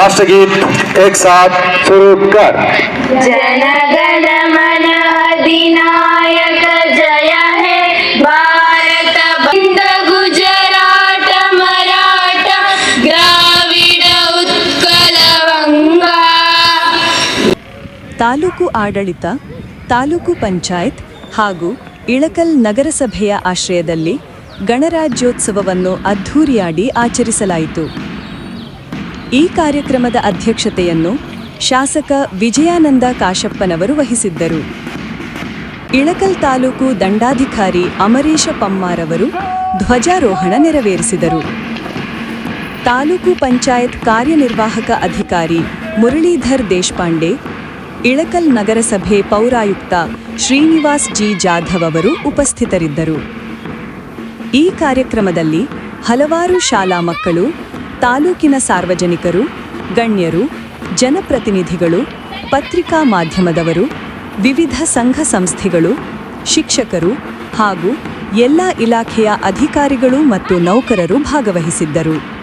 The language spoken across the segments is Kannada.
राष्ट्रगीत एक साथ शुरू कर जनगण मन अधिनायक जय हे भारत बंद गुजरात मराठ द्राविड उत्कल वंगा ತಾಲೂಕು ಆಡಳಿತ ತಾಲೂಕು ಪಂಚಾಯತ್ ಹಾಗೂ ಇಳಕಲ್ ನಗರಸಭೆಯ ಆಶ್ರಯದಲ್ಲಿ ಗಣರಾಜ್ಯೋತ್ಸವವನ್ನು ಅದ್ಧೂರಿಯಾಡಿ ಆಚರಿಸಲಾಯಿತು ಈ ಕಾರ್ಯಕ್ರಮದ ಅಧ್ಯಕ್ಷತೆಯನ್ನು ಶಾಸಕ ವಿಜಯಾನಂದ ಕಾಶಪ್ಪನವರು ವಹಿಸಿದ್ದರು. ಇಳಕಲ್ ತಾಲೂಕು ದಂಡಾಧಿಕಾರಿ ಅಮರೀಶ ಪಮ್ಮಾರವರು ಧ್ವಜಾರೋಹಣ ನೆರವೇರಿಸಿದರು. ತಾಲೂಕು ಪಂಚಾಯತ್ ಕಾರ್ಯನಿರ್ವಾಹಕ ಅಧಿಕಾರಿ ಮುರಳೀಧರ್ ದೇಶಪಾಂಡೆ, ಇಳಕಲ್ ನಗರಸಭೆ ಪೌರಾಯುಕ್ತ ಶ್ರೀನಿವಾಸ್ ಜಿ ಜಾಧವ್ ಅವರು ಉಪಸ್ಥಿತರಿದ್ದರು. ಈ ಕಾರ್ಯಕ್ರಮದಲ್ಲಿ ಹಲವಾರು ಶಾಲಾ ಮಕ್ಕಳು ತಾಲೂಕಿನ ಸಾರ್ವಜನಿಕರು, ಗಣ್ಯರು, ಜನಪ್ರತಿನಿಧಿಗಳು, ಪತ್ರಿಕಾ ಮಾಧ್ಯಮದವರು, ವಿವಿಧ ಸಂಘ ಸಂಸ್ಥೆಗಳು, ಶಿಕ್ಷಕರು ಹಾಗೂ ಎಲ್ಲ ಇಲಾಖೆಯ ಅಧಿಕಾರಿಗಳು ಮತ್ತು ನೌಕರರು ಭಾಗವಹಿಸಿದ್ದರು.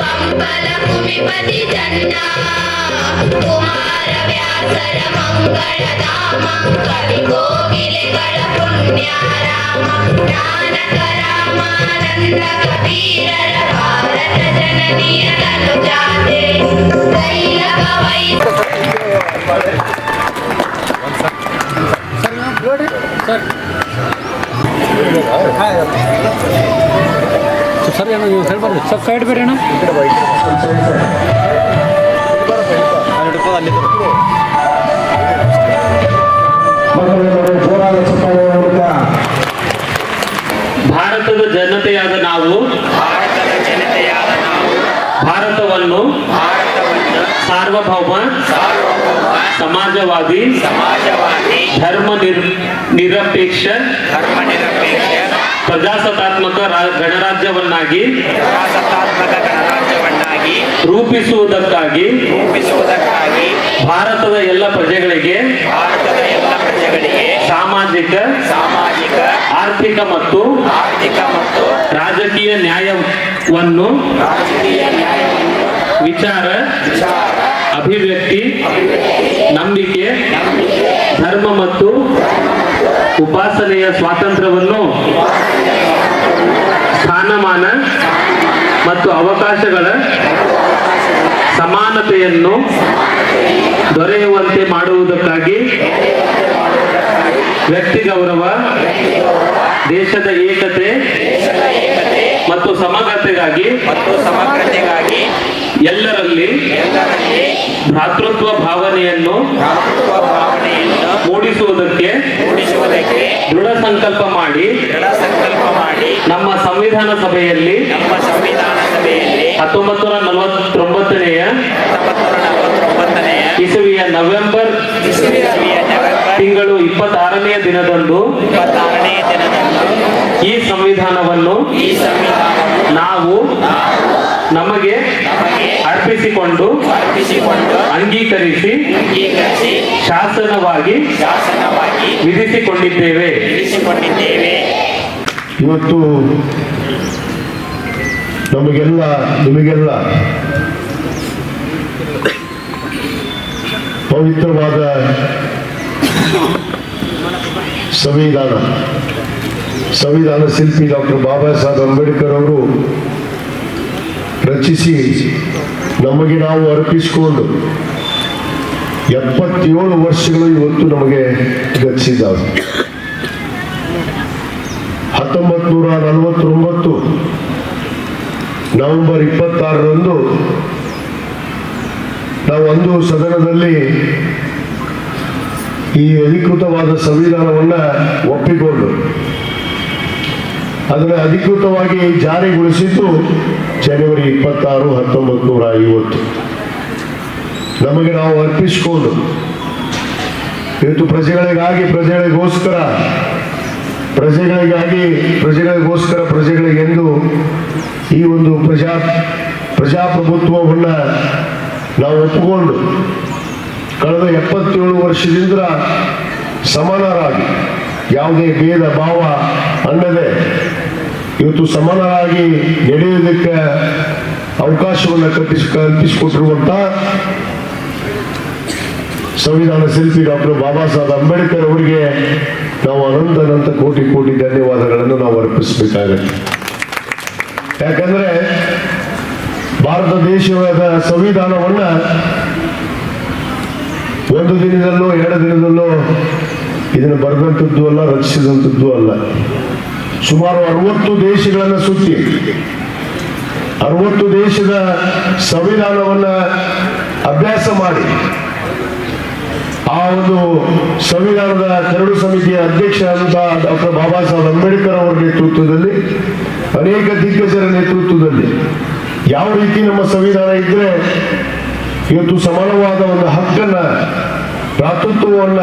पंपलकुमिपति जन्ना कुमार व्यासर मंगलधाम कवि कोकिल कर पुण्याराम नानक रामानंद कबीर भारत जननीय तनुजाते तैल कवई सर सर ಸರ್ ಏನೋ ನೀವು ಹೇಳ್ಬಾರ್ದು ಸ್ವಲ್ಪ ಸೈಡ್ ಬೇರೆ ಅಣ್ಣ ಭಾರತದ ಜನತೆಯಾದ ನಾವು ಭಾರತವನ್ನು ಸಾರ್ವಭೌಮ, ಸಮಾಜವಾದಿ, ಧರ್ಮ ನಿರ್, ನಿರಪೇಕ್ಷ, ಪ್ರಜಾಸತ್ತಾತ್ಮಕ ಗಣರಾಜ್ಯವನ್ನಾಗಿ ಪ್ರಜಾಸತ್ತಾತ್ಮಕ ಗಣರಾಜ್ಯವನ್ನಾಗಿ ರೂಪಿಸುವುದಕ್ಕಾಗಿ ರೂಪಿಸುವುದಕ್ಕಾಗಿ ಭಾರತದ ಎಲ್ಲ ಪ್ರಜೆಗಳಿಗೆ ಭಾರತದ ಎಲ್ಲ ಪ್ರಜೆಗಳಿಗೆ ಸಾಮಾಜಿಕ ಸಾಮಾಜಿಕ ಆರ್ಥಿಕ ಮತ್ತು ಆರ್ಥಿಕ ಮತ್ತು ರಾಜಕೀಯ ನ್ಯಾಯವನ್ನು ರಾಜಕೀಯ ವಿಚಾರ ಅಭಿವ್ಯಕ್ತಿ ನಂಬಿಕೆ ಧರ್ಮ ಮತ್ತು ಉಪಾಸನೆಯ ಸ್ವಾತಂತ್ರ್ಯವನ್ನು ಸ್ಥಾನಮಾನ ಮತ್ತು ಅವಕಾಶಗಳ ಸಮಾನತೆಯನ್ನು ದೊರೆಯುವಂತೆ ಮಾಡುವುದಕ್ಕಾಗಿ ವ್ಯಕ್ತಿ ಗೌರವ ದೇಶದ ಏಕತೆ ಮತ್ತು ಸಮಗ್ರತೆಗಾಗಿ ಮತ್ತು ಸಮಗ್ರತೆಗಾಗಿ ಎಲ್ಲರಲ್ಲಿ ಎಲ್ಲರಲ್ಲಿ ಭ್ರಾತೃತ್ವ ಭಾವನೆಯನ್ನು ಮೂಡಿಸುವುದಕ್ಕೆ ದೃಢ ಸಂಕಲ್ಪ ಮಾಡಿ ದೃಢ ಸಂಕಲ್ಪ ಮಾಡಿ ನಮ್ಮ ಸಂವಿಧಾನ ಸಭೆಯಲ್ಲಿ ನಮ್ಮ ಸಂವಿಧಾನ ಸಭೆಯಲ್ಲಿ ಹತ್ತೊಂಬತ್ತು ನೂರ ನಲವತ್ತೊಂಬತ್ತನೆಯ ಇಸವಿಯ ನವೆಂಬರ್ ತಿಂಗಳು ಇಪ್ಪತ್ತಾರನೆಯ ದಿನದಂದು ಇಪ್ಪತ್ತಾರನೇ ದಿನದಂದು ಈ ಸಂವಿಧಾನವನ್ನು ಈ ಸಂವಿಧಾನವನ್ನು ನಾವು ನಮಗೆ ಅರ್ಪಿಸಿಕೊಂಡು ಅರ್ಪಿಸಿಕೊಂಡು ಅಂಗೀಕರಿಸಿ ಅಂಗೀಕರಿಸಿ ಶಾಸನವಾಗಿ ಶಾಸನವಾಗಿ ವಿಧಿಸಿಕೊಂಡಿದ್ದೇವೆ. ಇರಿಸಿಕೊಂಡಿದ್ದೇವೆ ಇವತ್ತು ನಮಗೆಲ್ಲ ನಿಮಗೆಲ್ಲ ಪವಿತ್ರವಾದ ಸಂವಿಧಾನ. ಸಂವಿಧಾನ ಶಿಲ್ಪಿ ಡಾಕ್ಟರ್ ಬಾಬಾ ಸಾಹೇಬ್ ಅಂಬೇಡ್ಕರ್ ಅವರು ರಚಿಸಿ ನಮಗೆ ನಾವು ಅರ್ಪಿಸಿಕೊಂಡು ಎಪ್ಪತ್ತೇಳು ವರ್ಷಗಳು ಇವತ್ತು ನಮಗೆ ಗತಿಸಿದ್ದಾವೆ. ಹತ್ತೊಂಬತ್ತು ನೂರ ನಲವತ್ತೊಂಬತ್ತು ನವೆಂಬರ್ ಇಪ್ಪತ್ತಾರರಂದು ನಾವು ಒಂದು ಸದನದಲ್ಲಿ ಈ ಅಧಿಕೃತವಾದ ಸಂವಿಧಾನವನ್ನ ಒಪ್ಪಿಕೊಂಡು, ಅದನ್ನು ಅಧಿಕೃತವಾಗಿ ಜಾರಿಗೊಳಿಸಿದ್ದು ಜನವರಿ ಇಪ್ಪತ್ತಾರು ಹತ್ತೊಂಬತ್ತು ನೂರ ಐವತ್ತು. ನಮಗೆ ನಾವು ಅರ್ಪಿಸಿಕೊಂಡು, ಇವತ್ತು ಪ್ರಜೆಗಳಿಗಾಗಿ, ಪ್ರಜೆಗಳಿಗೋಸ್ಕರ ಪ್ರಜೆಗಳಿಗಾಗಿ, ಪ್ರಜೆಗಳಿಗೋಸ್ಕರ ಪ್ರಜೆಗಳಿಗೆಂದು ಈ ಒಂದು ಪ್ರಜಾ, ಪ್ರಜಾಪ್ರಭುತ್ವವನ್ನು ನಾವು ಒಪ್ಪಿಕೊಂಡು ಕಳೆದ ಎಪ್ಪತ್ತೇಳು ವರ್ಷದಿಂದ ಸಮಾನರಾಗಿ, ಯಾವುದೇ ಭೇದ ಭಾವ ಅನ್ನದೆ ಇವತ್ತು ಸಮಾನರಾಗಿ ನಡೆಯೋದಕ್ಕೆ ಅವಕಾಶವನ್ನು ಕಲ್ಪಿಸಿ ಕಲ್ಪಿಸಿಕೊಟ್ಟಿರುವಂಥ ಸಂವಿಧಾನ ಶಿಲ್ಪಿ ಡಾಕ್ಟರ್ ಬಾಬಾ ಸಾಹೇಬ್ ಅಂಬೇಡ್ಕರ್ ಅವರಿಗೆ ನಾವು ಅನಂತ ಕೋಟಿ ಕೋಟಿ ಧನ್ಯವಾದಗಳನ್ನು ನಾವು ಅರ್ಪಿಸಬೇಕಾಗತ್ತೆ. ಯಾಕಂದ್ರೆ ಭಾರತ ದೇಶದ ಸಂವಿಧಾನವನ್ನ ಒಂದು ದಿನದಲ್ಲೋ, ಎರಡು ದಿನದಲ್ಲೋ ಇದನ್ನು ಬರೆದಂಥದ್ದು ಅಲ್ಲ, ರಚಿಸಿದಂಥದ್ದು ಅಲ್ಲ. ಸುಮಾರು ಅರವತ್ತು ದೇಶಗಳನ್ನು ಸುತ್ತಿ, ಅರವತ್ತು ದೇಶದ ಸಂವಿಧಾನವನ್ನ ಅಭ್ಯಾಸ ಮಾಡಿ, ಆ ಒಂದು ಸಂವಿಧಾನದ ಕರಡು ಸಮಿತಿಯ ಅಧ್ಯಕ್ಷರಾದಂತಹ ಡಾಕ್ಟರ್ ಬಾಬಾ ಸಾಹೇಬ್ ಅಂಬೇಡ್ಕರ್ ಅವರ ನೇತೃತ್ವದಲ್ಲಿ, ಅನೇಕ ದಿಗ್ಗಜರ ನೇತೃತ್ವದಲ್ಲಿ, ಯಾವ ರೀತಿ ನಮ್ಮ ಸಂವಿಧಾನ ಇದ್ರೆ ಇವತ್ತು ಸಮಾನವಾದ ಒಂದು ಹಕ್ಕನ್ನ ಭ್ರಾತೃತ್ವವನ್ನ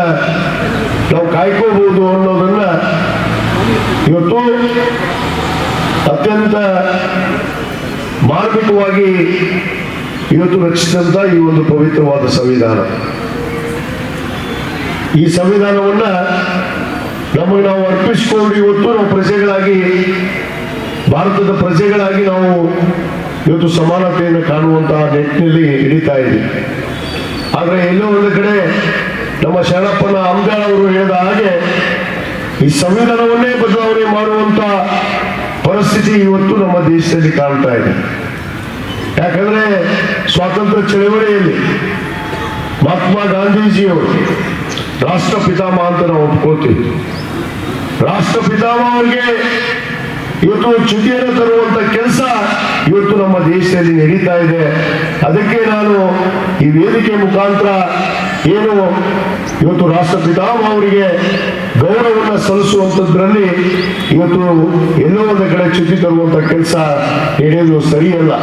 ನಾವು ಕಾಯ್ಕೋಬಹುದು ಅನ್ನೋದನ್ನ ಇವತ್ತು ಅತ್ಯಂತ ಮಾರ್ಮಿಕವಾಗಿ ಇವತ್ತು ರಚಿಸಿದಂತ ಈ ಒಂದು ಪವಿತ್ರವಾದ ಸಂವಿಧಾನ. ಈ ಸಂವಿಧಾನವನ್ನ ನಮಗೆ ನಾವು ಅರ್ಪಿಸಿಕೊಂಡು ಇವತ್ತು ನಾವು ಪ್ರಜೆಗಳಾಗಿ, ಭಾರತದ ಪ್ರಜೆಗಳಾಗಿ ನಾವು ಇವತ್ತು ಸಮಾನತೆಯನ್ನು ಕಾಣುವಂತಹ ನಿಟ್ಟಿನಲ್ಲಿ ಹಿಡಿತಾ ಇದೆ. ಆದರೆ ಎಲ್ಲೋ ಒಂದು ಕಡೆ ನಮ್ಮ ಶರಣಪ್ಪನ ಅವರು ಹೇಳಿದ ಹಾಗೆ ಈ ಸಂವಿಧಾನವನ್ನೇ ಬದಲಾವಣೆ ಮಾಡುವಂತ ಪರಿಸ್ಥಿತಿ ಇವತ್ತು ನಮ್ಮ ದೇಶದಲ್ಲಿ ಕಾಣ್ತಾ ಇದೆ. ಯಾಕಂದ್ರೆ ಸ್ವಾತಂತ್ರ್ಯ ಚಳವಳಿಯಲ್ಲಿ ಮಹಾತ್ಮ ಗಾಂಧೀಜಿಯವರು ರಾಷ್ಟ್ರ ಪಿತಾಮಹ ಅಂತ ನಾವು ಒಪ್ಕೋತೀವಿ ರಾಷ್ಟ್ರ ಪಿತಾಮಹ ಅವರಿಗೆ ಇವತ್ತು ಚ್ಯುತಿಯನ್ನು ತರುವಂತ ಕೆಲಸ ಇವತ್ತು ನಮ್ಮ ದೇಶದಲ್ಲಿ ನಡೀತಾ ಇದೆ. ಅದಕ್ಕೆ ನಾನು ಈ ವೇದಿಕೆ ಮುಖಾಂತರ ಏನು ಇವತ್ತು ರಾಷ್ಟ್ರ ಪಿತಾಮಹ ಅವರಿಗೆ ಗೌರವವನ್ನು ಸಲ್ಲಿಸುವಂಥದ್ರಲ್ಲಿ ಇವತ್ತು ಎಲ್ಲೋ ಒಂದು ಕಡೆ ಚ್ಯುತಿ ತರುವಂತ ಕೆಲಸ ನಡೆಯೋದು ಸರಿಯಲ್ಲ.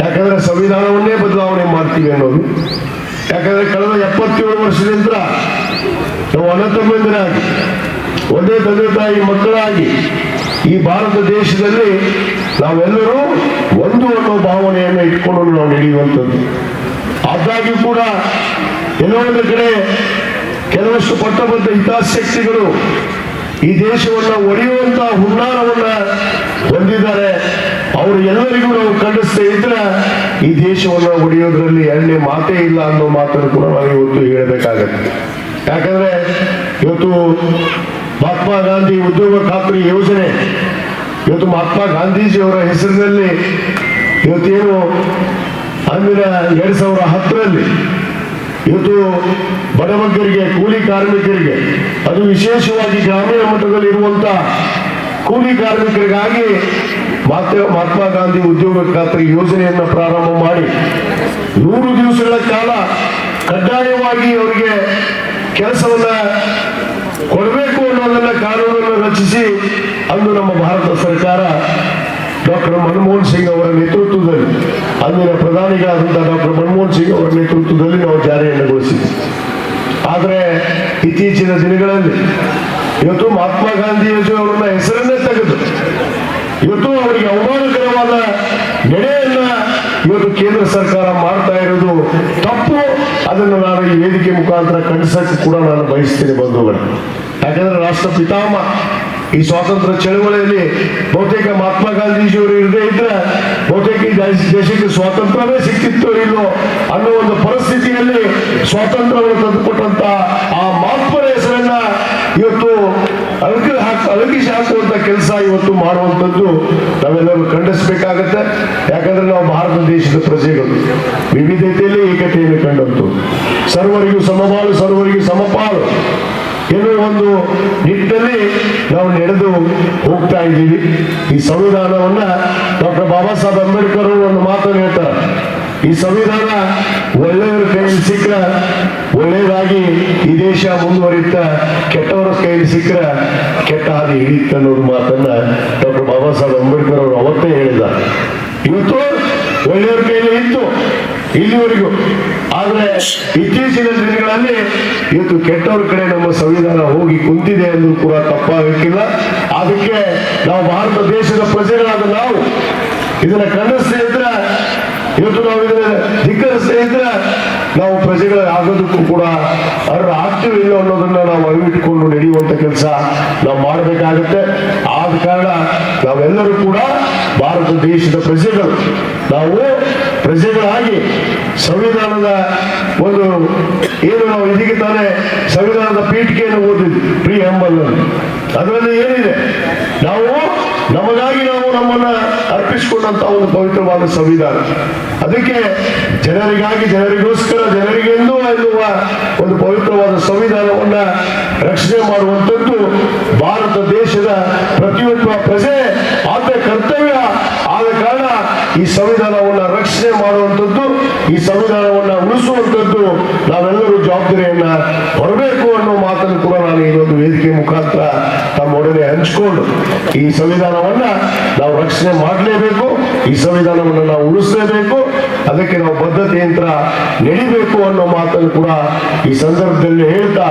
ಯಾಕಂದ್ರೆ ಸಂವಿಧಾನವನ್ನೇ ಬದಲಾವಣೆ ಮಾಡ್ತೀವಿ ಅನ್ನೋದು. ಯಾಕಂದ್ರೆ ಕಳೆದ ಎಪ್ಪತ್ತೇಳು ವರ್ಷದಿಂದ ನಾವು ಅನಂತಮಂದಿರಾಗಿ ಒಂದೇ ತಂದೆ ತಾಯಿ ಮಕ್ಕಳಾಗಿ ಈ ಭಾರತ ದೇಶದಲ್ಲಿ ನಾವೆಲ್ಲರೂ ಒಂದು ಅನ್ನೋ ಭಾವನೆಯನ್ನು ಇಟ್ಕೊಂಡು ನಾವು ನಡೆಯುವಂಥದ್ದು. ಆದಾಗ್ಯೂ ಕೂಡ ಎಲ್ಲೋ ಕಡೆ ಕೆಲವಷ್ಟು ಪಟ್ಟಬದ್ಧ ಹಿತಾಸಕ್ತಿಗಳು ಈ ದೇಶವನ್ನು ಒಡೆಯುವಂತ ಹುನ್ನಾರವನ್ನ ಹೊಂದಿದ್ದಾರೆ. ಅವರು ಎಲ್ಲರಿಗೂ ನಾವು ಖಂಡಿಸ್ತಾ ಇದ್ರೆ ಈ ದೇಶವನ್ನು ಒಡೆಯೋದ್ರಲ್ಲಿ ಎರಡನೇ ಮಾತೇ ಇಲ್ಲ ಅನ್ನೋ ಮಾತನ್ನು ಕೂಡ ನಾವು ಇವತ್ತು ಹೇಳಬೇಕಾಗತ್ತೆ. ಯಾಕಂದ್ರೆ ಇವತ್ತು ಮಹಾತ್ಮ ಗಾಂಧಿ ಉದ್ಯೋಗ ಖಾತ್ರಿ ಯೋಜನೆ. ಇವತ್ತು ಮಹಾತ್ಮ ಗಾಂಧೀಜಿಯವರ ಹೆಸರಿನಲ್ಲಿ ಇವತ್ತೇನು ಅಂದಿನ ಎರಡ್ ಸಾವಿರ ಹತ್ತರಲ್ಲಿ ಇವತ್ತು ಬಡವಗ್ಗರಿಗೆ ಕೂಲಿ ಕಾರ್ಮಿಕರಿಗೆ, ಅದು ವಿಶೇಷವಾಗಿ ಗ್ರಾಮೀಣ ಮಟ್ಟದಲ್ಲಿ ಇರುವಂತ ಕೂಲಿ ಕಾರ್ಮಿಕರಿಗಾಗಿ ಮಹಾತ್ಮ ಗಾಂಧಿ ಉದ್ಯೋಗ ಖಾತ್ರಿ ಯೋಜನೆಯನ್ನು ಪ್ರಾರಂಭ ಮಾಡಿ. ನೂರು ದಿವಸಗಳ ಕಾಲ ಕಡ್ಡಾಯವಾಗಿ ಅವರಿಗೆ ಕೆಲಸವನ್ನ ಕೊಡಬೇಕು ಕಾನೂನನ್ನು ರಚಿಸಿ ಅಂದು ನಮ್ಮ ಭಾರತ ಸರ್ಕಾರ ಡಾಕ್ಟರ್ ಮನಮೋಹನ್ ಸಿಂಗ್ ಅವರ ನೇತೃತ್ವದಲ್ಲಿ, ಅಂದಿನ ಪ್ರಧಾನಿಗಳಾದಂತಹ ಡಾಕ್ಟರ್ ಮನಮೋಹನ್ ಸಿಂಗ್ ಅವರ ನೇತೃತ್ವದಲ್ಲಿ ನಾವು ಜಾರಿಯನ್ನು ಗೊಳಿಸಿದ್ವಿ. ಆದರೆ ಇತ್ತೀಚಿನ ದಿನಗಳಲ್ಲಿ ಇವತ್ತು ಮಹಾತ್ಮ ಗಾಂಧೀಜಿ ಅವರನ್ನ ಹೆಸರನ್ನೇ ತೆಗೆದು, ಇವತ್ತು ಅವರಿಗೆ ಅವಮಾನಕರವಾದ ನಡೆಯನ್ನ ಇವತ್ತು ಕೇಂದ್ರ ಸರ್ಕಾರ ಮಾಡ್ತಾ ಇರೋದು ತಪ್ಪು ಅದನ್ನು ನಾನು ಈ ವೇದಿಕೆ ಮುಖಾಂತರ ಖಂಡಿಸಕ್ಕೆ ಕೂಡ ನಾನು ಬಯಸ್ತೇನೆ, ಬಂಧುಗಳು. ಯಾಕಂದ್ರೆ ರಾಷ್ಟ್ರ ಪಿತಾಮ ಈ ಸ್ವಾತಂತ್ರ್ಯ ಚಳವಳಿಯಲ್ಲಿ ಬಹುತೇಕ ಮಹಾತ್ಮ ಗಾಂಧೀಜಿಯವರು ಇರದೇ ಇದ್ರೆ ಬಹುತೇಕ ದೇಶಕ್ಕೆ ಸ್ವಾತಂತ್ರ್ಯವೇ ಸಿಕ್ತಿತ್ತೋ ಇಲ್ಲೋ ಅನ್ನೋ ಒಂದು ಪರಿಸ್ಥಿತಿಯಲ್ಲಿ ಸ್ವಾತಂತ್ರ್ಯವನ್ನು ತಂದುಕೊಟ್ಟಂತ ಆ ಮಹಾತ್ಮರ ಹೆಸರನ್ನ ಇವತ್ತು ಅಳಗಿ ಹಾಕಿ ಅಳಗಿಸಿ ಹಾಕುವಂತ ಕೆಲಸ ಇವತ್ತು ಮಾಡುವಂಥದ್ದು ನಾವೆಲ್ಲರೂ ಖಂಡಿಸಬೇಕಾಗತ್ತೆ. ಯಾಕಂದ್ರೆ ನಾವು ಭಾರತ ದೇಶದ ಪ್ರಜೆಗಳು. ಕಂಡಂತು ಸರ್ವರಿಗೂ ಸಮಬಾಳು, ಸರ್ವರಿಗೂ ಸಮಪಾಲು ಎನ್ನುವ ಒಂದು ನಿಟ್ಟಿನಲ್ಲಿ ನಾವು ನಡೆದು ಹೋಗ್ತಾ ಇದ್ದೀವಿ. ಈ ಸಂವಿಧಾನವನ್ನ ಡಾಕ್ಟರ್ ಬಾಬಾ ಸಾಹೇಬ್ ಅಂಬೇಡ್ಕರ್ ಅವರು ಒಂದು ಮಾತನ್ನು ಹೇಳ್ತಾರೆ. ಈ ಸಂವಿಧಾನ ಒಳ್ಳೆಯವರ ಕೈಯಲ್ಲಿ ಸಿಕ್ಕ ಒಳ್ಳೆಯದಾಗಿ ಈ ದೇಶ ಮುಂದುವರಿಯುತ್ತ, ಕೆಟ್ಟವರ ಕೈಯಲ್ಲಿ ಸಿಕ್ಕರೆ ಕೆಟ್ಟ ಹಾದಿ ಹಿಡಿಯುತ್ತೆ ಅನ್ನೋದು ಮಾತನ್ನ ಡಾಕ್ಟರ್ ಬಾಬಾ ಸಾಹೇಬ್ ಅಂಬೇಡ್ಕರ್ ಅವರು ಅವತ್ತೇ ಹೇಳಿದ್ದಾರೆ. ಇವತ್ತು ಒಳ್ಳೆಯವ್ರ ಕೈಯಲ್ಲಿ ಇತ್ತು. ಇಲ್ಲಿವರೆಗೂ. ಆದ್ರೆ ಇತ್ತೀಚಿನ ದಿನಗಳಲ್ಲಿ ಇವತ್ತು ಕೆಟ್ಟವ್ರ ಕಡೆ ನಮ್ಮ ಸಂವಿಧಾನ ಹೋಗಿ ಕುಂತಿದೆ ಎಂದು ಕೂಡ ತಪ್ಪಾಗಕ್ಕಿಲ್ಲ. ಅದಕ್ಕೆ ನಾವು ಭಾರತ ದೇಶದ ಪ್ರಜೆಗಳಾದ ನಾವು ಇದನ್ನ ಖಂಡಿಸ್ತಾ ಇದ್ರೆ, ಇವತ್ತು ನಾವು ಇದನ್ನ ಧಿಕ್ಕರಿಸ್ತಾ ಇದ್ರೆ ನಾವು ಪ್ರಜೆಗಳ ಆಗೋದಕ್ಕೂ ಕೂಡ ಅರ್ಹ ಆಗ್ತೀವಿ ಇಲ್ಲ ಅನ್ನೋದನ್ನ ನಾವು ಅರಿವಿಟ್ಕೊಂಡು ನಡೆಯುವಂತ ಕೆಲಸ ನಾವು ಮಾಡಬೇಕಾಗುತ್ತೆ. ಆದ ಕಾರಣ ನಾವೆಲ್ಲರೂ ಕೂಡ ಭಾರತ ದೇಶದ ಪ್ರಜೆಗಳು. ನಾವು ಪ್ರಜೆಗಳಾಗಿ ಸಂವಿಧಾನದ ಒಂದು ಏನು ನಾವು ಇದೀಗ ತಾನೇ ಸಂವಿಧಾನದ ಪೀಠಿಕೆಯನ್ನು ಓದಿದ್ವಿ, ಪ್ರೀ ಹಂಬಲ್ ಅದರಲ್ಲಿ ಏನಿದೆ? ನಾವು, ನಮಗಾಗಿ ನಾವು ನಮ್ಮನ್ನ ಅರ್ಪಿಸಿಕೊಂಡಂತ ಒಂದು ಪವಿತ್ರವಾದ ಸಂವಿಧಾನ. ಅದಕ್ಕೆ ಜನರಿಗಾಗಿ, ಜನರಿಗೋಸ್ಕರ, ಜನರಿಗೆಂದು ಎನ್ನುವ ಒಂದು ಪವಿತ್ರವಾದ ಸಂವಿಧಾನವನ್ನ ರಕ್ಷಣೆ ಮಾಡುವಂಥದ್ದು ಭಾರತ ದೇಶದ ಪ್ರತಿಯೊಬ್ಬ ಪ್ರಜೆ ಆದ ಕರ್ತವ್ಯ ಆದ ಕಾರಣ ಈ ಸಂವಿಧಾನವನ್ನ ರಕ್ಷಣೆ ಮಾಡುವಂಥದ್ದು ಈ ಸಂವಿಧಾನವನ್ನ ಉಳಿಸುವಂಥದ್ದು ನಾವೆಲ್ಲರೂ ಜವಾಬ್ದಾರಿಯನ್ನ ಹೊರಬೇಕು ಅನ್ನೋ ಮಾತನ್ನು ಕೂಡ ನಾನು ಈ ಒಂದು ವೇದಿಕೆ ಮುಖಾಂತರ ತಮ್ಮೊಡನೆ ಹಂಚಿಕೊಂಡು ಈ ಸಂವಿಧಾನವನ್ನ ನಾವು ರಕ್ಷಣೆ ಮಾಡಲೇಬೇಕು ಈ ಸಂವಿಧಾನವನ್ನು ನಾವು ಉಳಿಸಲೇಬೇಕು ಅದಕ್ಕೆ ನಾವು ಬದ್ಧತೆಯಂತ್ರ ನಡಿಬೇಕು ಅನ್ನೋ ಮಾತನ್ನು ಕೂಡ ಈ ಸಂದರ್ಭದಲ್ಲಿ ಹೇಳ್ತಾ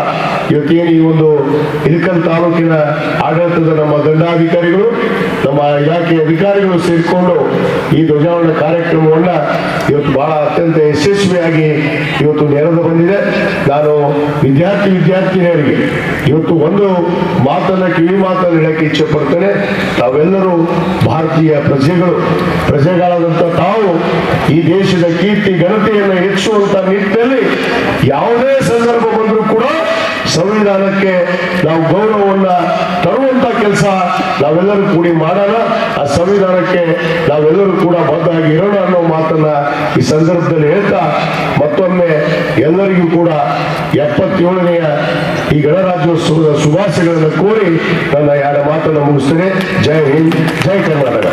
ಇವತ್ತೇನು ಈ ಒಂದು ಇಳಕಲ್ ತಾಲೂಕಿನ ಆಡಳಿತದ ನಮ್ಮ ದಂಡಾಧಿಕಾರಿಗಳು, ನಮ್ಮ ಇಲಾಖೆಯ ಅಧಿಕಾರಿಗಳು ಸೇರಿಕೊಂಡು ಈ ಧ್ವಜಾರೋಹಣ ಕಾರ್ಯಕ್ರಮವನ್ನ ಇವತ್ತು ಬಹಳ ಅತ್ಯಂತ ಯಶಸ್ವಿಯಾಗಿ ಇವತ್ತು ನೆರೆದು ಬಂದಿದೆ. ನಾನು ವಿದ್ಯಾರ್ಥಿ ವಿದ್ಯಾರ್ಥಿನಿಯರಿಗೆ ಇವತ್ತು ಒಂದು ಮಾತನ್ನ ಕಿವಿ ಮಾತನ್ನು ಹೇಳಕ್ಕೆ ಇಚ್ಛೆ ಪಡ್ತೇನೆ. ತಾವೆಲ್ಲರೂ ಭಾರತೀಯ ಪ್ರಜೆಗಳು ಪ್ರಜೆಗಳಾದಂಥ ತಾವು ಈ ದೇಶದ ಕೀರ್ತಿ, ಘನತೆಯನ್ನು ಹೆಚ್ಚುವಂತ ನಿಟ್ಟಿನಲ್ಲಿ ಯಾವುದೇ ಸಂದರ್ಭ ಬಂದರೂ ಕೂಡ ಸಂವಿಧಾನಕ್ಕೆ ನಾವು ಗೌರವವನ್ನ ತರುವಂತ ಕೆಲಸ ನಾವೆಲ್ಲರೂ ಕೂಡಿ ಮಾಡೋಣ. ಆ ಸಂವಿಧಾನಕ್ಕೆ ನಾವೆಲ್ಲರೂ ಕೂಡ ಬದ್ಧಾಗಿ ಇರೋಣ ಅನ್ನೋ ಮಾತನ್ನ ಈ ಸಂದರ್ಭದಲ್ಲಿ ಹೇಳ್ತಾ ಮತ್ತೊಮ್ಮೆ ಎಲ್ಲರಿಗೂ ಕೂಡ ಎಪ್ಪತ್ತೇಳನೆಯ ಈ ಗಣರಾಜ್ಯೋತ್ಸವದ ಶುಭಾಶಯಗಳನ್ನು ಕೋರಿ ನನ್ನ ಎರಡು ಮಾತನ್ನು ಮುಗಿಸ್ತೇನೆ. ಜೈ ಹಿಂದ್, ಜೈ ಕರ್ನಾಟಕ.